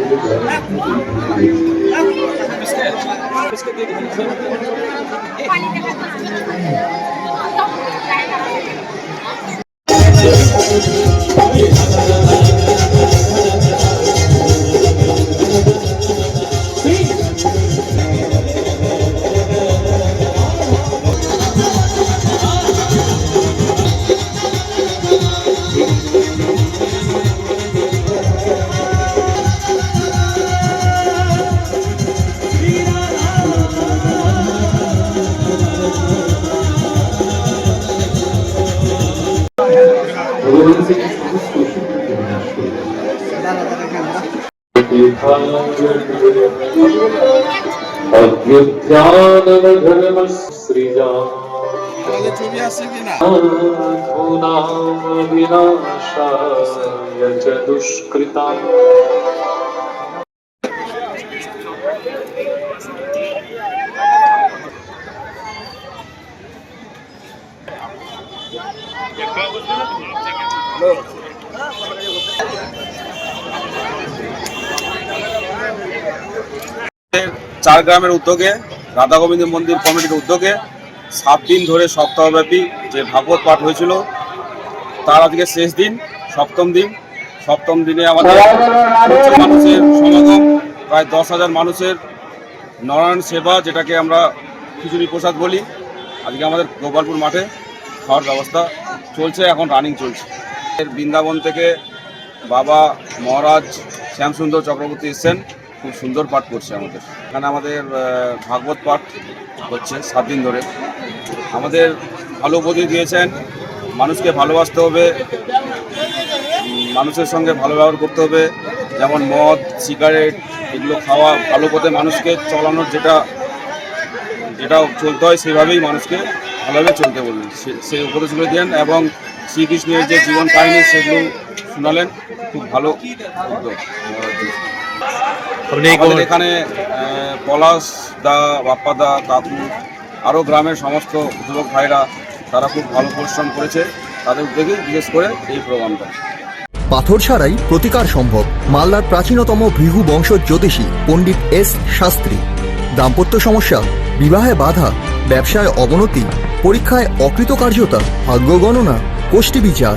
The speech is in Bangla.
ভগবান अभ्युत्थानमधर्मसृजा विनाशाय च दुष्कृता Look. চার গ্রামের উদ্যোগে, রাধা গোবিন্দ মন্দির কমিটির উদ্যোগে সাত দিন ধরে সপ্তাহব্যাপী যে ভাগবত পাঠ হয়েছিল, তার আজকে শেষ দিন, সপ্তম দিন। সপ্তম দিনে আমাদের মানুষের সমাগম, প্রায় দশ হাজার মানুষের নারায়ণ সেবা, যেটাকে আমরা খিচুড়ি প্রসাদ বলি, আজকে আমাদের গোপালপুর মাঠে খাওয়ার ব্যবস্থা চলছে, এখন রানিং চলছে। বৃন্দাবন থেকে বাবা মহারাজ শ্যামসুন্দর চক্রবর্তী এসছেন। খুব সুন্দর পাঠ করছে আমাদের। এখানে আমাদের ভাগবত পাঠ হচ্ছে সাত দিন ধরে। আমাদের ভালো উপদেশ দিয়েছেন, মানুষকে ভালোবাসতে হবে মানুষের সঙ্গে ভালো ব্যবহার করতে হবে, যেমন মদ, সিগারেট এগুলো খাওয়া ভালো পথে মানুষকে চলানোর যেটা যেটা চলতে হয় সেভাবেই মানুষকে ভালোভাবে চলতে বললেন সেই উপদেশগুলো দেন এবং শ্রীকৃষ্ণের যে জীবন কাহিনী সেগুলো শোনালেন। খুব ভালো আপনি আমাদের এখানে পলাশ দা বাপ্পা দা কাকু আরও গ্রামের সমস্ত যুবক ভাইরা তারা খুব ভালো পরিশ্রম করেছে। তাদের উদ্যোগে বিশেষ করে এই প্রোগ্রামটা। পাথর ছাড়াই প্রতিকার সম্ভব মালদার প্রাচীনতম ভৃহু বংশ জ্যোতিষী পণ্ডিত এস শাস্ত্রী। দাম্পত্য সমস্যা বিবাহে বাধা ব্যবসায় অবনতি পরীক্ষায় অকৃতকার্যতা ভাগ্য গণনা গোষ্ঠী বিচার